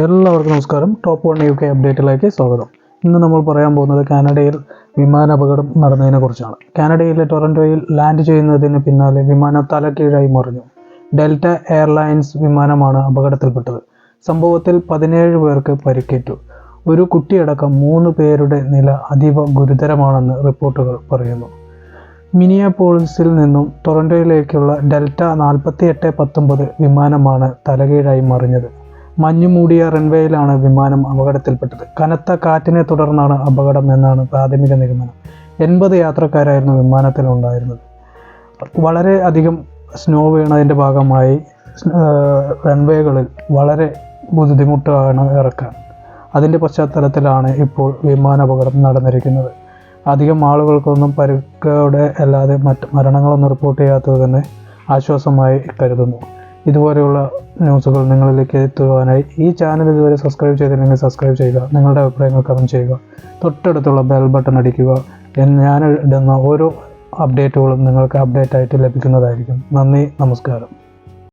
എല്ലാവർക്കും നമസ്കാരം. Top one U K അപ്ഡേറ്റിലേക്ക് സ്വാഗതം. ഇന്ന് നമ്മൾ പറയാൻ പോകുന്നത് കാനഡയിൽ വിമാന അപകടം നടന്നതിനെ കുറിച്ചാണ്. കാനഡയിലെ ടൊറന്റോയിൽ ലാൻഡ് ചെയ്യുന്നതിന് പിന്നാലെ വിമാനം തലക്കീഴായി മറിഞ്ഞു. ഡെൽറ്റ എയർലൈൻസ് വിമാനമാണ് അപകടത്തിൽപ്പെട്ടത്. സംഭവത്തിൽ പതിനേഴ് പേർക്ക് പരിക്കേറ്റു. ഒരു കുട്ടിയടക്കം മൂന്ന് പേരുടെ നില അതീവ ഗുരുതരമാണെന്ന് റിപ്പോർട്ടുകൾ പറയുന്നു. മിനിയാപോളിസിൽ നിന്നും ടൊറന്റോയിലേക്കുള്ള ഡെൽറ്റ നാൽപ്പത്തി എട്ട് പത്തൊമ്പത് വിമാനമാണ് തലകീഴായി മറിഞ്ഞത്. മഞ്ഞുമൂടിയ റൺവേയിലാണ് വിമാനം അപകടത്തിൽപ്പെട്ടത്. കനത്ത കാറ്റിനെ തുടർന്നാണ് അപകടം എന്നാണ് പ്രാഥമിക നിഗമനം. എൺപത് യാത്രക്കാരായിരുന്നു വിമാനത്തിലുണ്ടായിരുന്നത്. വളരെ അധികം സ്നോ വീണതിന്റെ ഭാഗമായി റൺവേകളിൽ വളരെ ബുദ്ധിമുട്ടാണ് ഇറക്കാൻ. അതിന്റെ പശ്ചാത്തലത്തിലാണ് ഇപ്പോൾ വിമാനാപകടം നടന്നിരിക്കുന്നത്. അധികം ആളുകൾക്കൊന്നും പരുക്കോടെ അല്ലാതെ മറ്റ് മരണങ്ങളൊന്നും റിപ്പോർട്ട് ചെയ്യാത്തത് തന്നെ ആശ്വാസമായി കരുതുന്നു. ഇതുപോലെയുള്ള ന്യൂസുകൾ നിങ്ങളിലേക്ക് എത്തുവാനായി ഈ ചാനൽ ഇതുവരെ സബ്സ്ക്രൈബ് ചെയ്തില്ലെങ്കിൽ സബ്സ്ക്രൈബ് ചെയ്യുക. നിങ്ങളുടെ അഭിപ്രായങ്ങൾ കമന്റ് ചെയ്യുക. തൊട്ടടുത്തുള്ള ബെൽ ബട്ടൺ അടിക്കുക. ഞാൻ ഇടുന്ന ഓരോ അപ്ഡേറ്റുകളും നിങ്ങൾക്ക് അപ്ഡേറ്റ് ആയിട്ട് ലഭിക്കുന്നതായിരിക്കും. നന്ദി നമസ്കാരം.